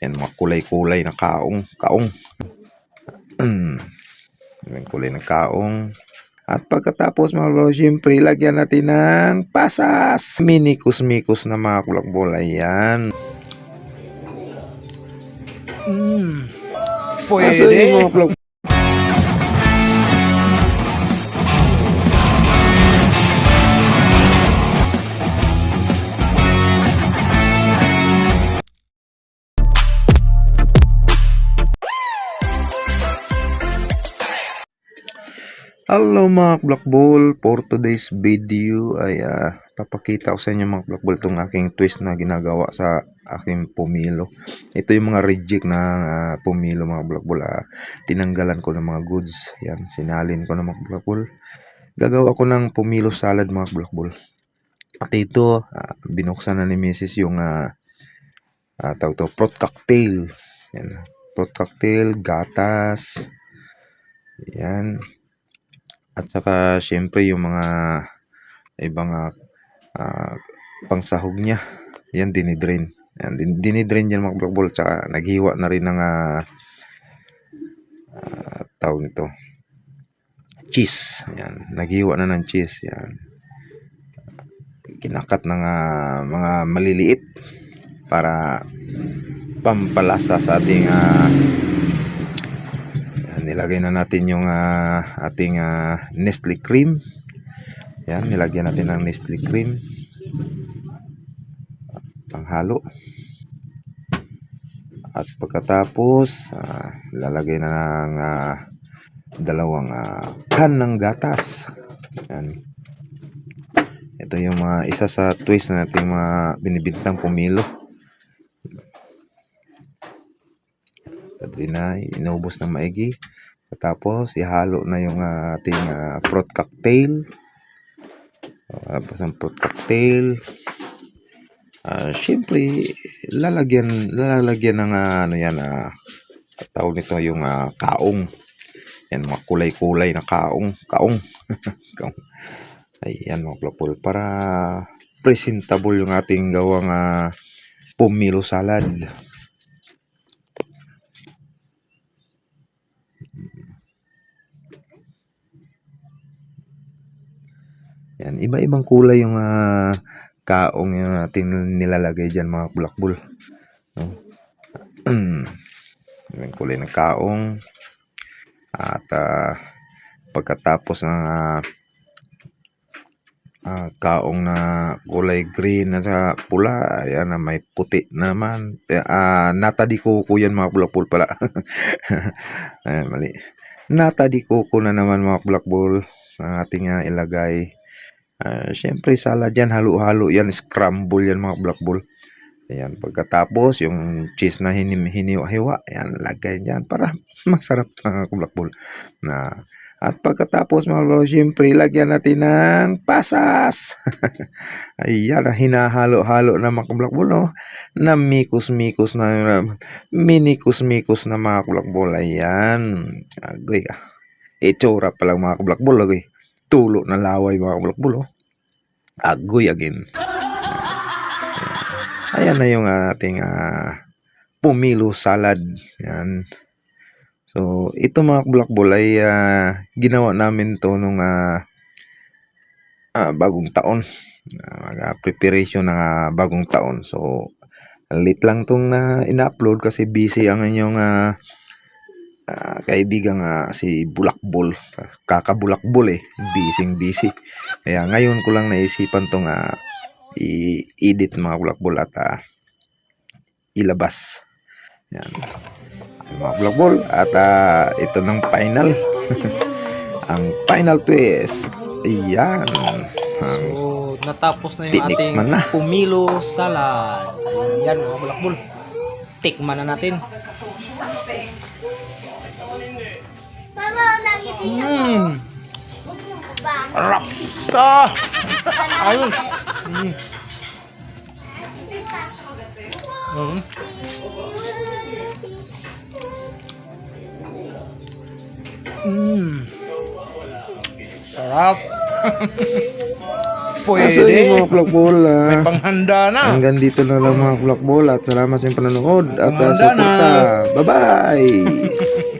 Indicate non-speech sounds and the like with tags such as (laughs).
Yan, mga kulay-kulay na kaong. Kaong. (clears throat) Yan, kulay ng kaong. At pagkatapos mga bro, syempre, lagyan natin ng pasas. Minikus-mikus na mga kulakbol. Ayan. Mm. Kaso yung mga kulak- Hello mga Black Ball, for today's video ay ah, papakita ko sa inyo mga Black Ball itong aking twist na ginagawa sa aking pumilo. Ito yung mga reject na ah, pumilo mga Black Ball. ah. tinanggalan ko ng mga goods. Yan, sinalin ko ng mga Black Ball. Gagawa ko ng pumilo salad mga Black Ball. At ito, ah, binuksan na ni Mrs. yung ah, ah, tawag to, fruit cocktail. Yan, fruit cocktail, gatas. Yan. At saka syempre yung mga ibang ah, ah, pangsahog niya. Yan dinidrain. Yan din dinidrain yan mga ball tsaka naghiwa na rin ng ah, ah, tawag nito. Cheese. Yan, naghiwa na ng cheese. Yan. Kinakat ng ah, mga maliliit para pampalasa sa ating ah, nilagay na natin yung ah, ating ah, Nestle cream. Yan, nilagyan natin ng Nestle cream. Panghalo. At pagkatapos, ah, lalagay na ng ah, dalawang ah, can ng gatas. Yan. Ito yung mga isa sa twist na ating mga binibintang pumilo. Na inubos ng maigi. Tapos ihalo na yung ah, ating ah, fruit cocktail. Tapos ang fruit cocktail. Ah, syempre lalagyan lalagyan ng ah, ano yan ah tawag nito yung ah, kaong. Yan mga kulay-kulay na kaong, kaong. (laughs) kaong. Ayan mga plapol para presentable yung ating gawang ah, pumilo salad. Yan, iba-ibang kulay yung ah, kaong yung ating nilalagay dyan mga bulakbul. No? (clears throat) yung kulay ng kaong. At ah, pagkatapos ng ah, ah, kaong na kulay green at sa pula, ayan na may puti naman. Ah, nata di kuko yan mga bulakbul pala. (laughs) Ayan, mali. Nata di kuko na naman mga bulakbul ang ating ah, ilagay. Ah, Siyempre, salad yan, halo-halo yan, scramble yan mga black ball. Ayan, pagkatapos, yung cheese na hinim, hiniwa-hiwa, ayan, lagay dyan para (laughs) masarap mga black ball. Na, at pagkatapos mga bro, siyempre, lagyan natin ng pasas. (laughs) ayan, hinahalo-halo na mga black ball, no? Na mikus-mikus na, minikus-mikus na mga black ball. Ayan, agoy ka. Itsura pa lang mga black ball, agoy tulo na laway mga bulok-bulo. Agoy again. Ayan na yung ating ah, pumilo salad. Yan. So, ito mga bulak-bul ay ah, ginawa namin to nung ah, ah, bagong taon. Uh, preparation ng ah, bagong taon. So, late lang tong na ina-upload kasi busy ang inyong ah, ah, kaibigan nga si Bulakbol. Kakabulakbol eh. Busy busy. Kaya ngayon ko lang naisipan tong ah, i-edit mga bulakbol at ah, ilabas. Yan. Mga bulakbol at ah, ito ng final. (laughs) ang final twist. Ayan. Ang So, natapos na yung ating na. pumilo salad. Ayan mga bulakbol. Tikman na natin. Mama, nangiti siya. Mmm! Ba? Rapsa! Ayun! Mm. Mm. Mm. Sarap! (laughs) Kaso yung mga pwede. bulakbol ah. May panghanda na. Hanggang dito na lang mga bulakbol at salamat sa inyong panonood at uh, suporta. Bye-bye! (laughs)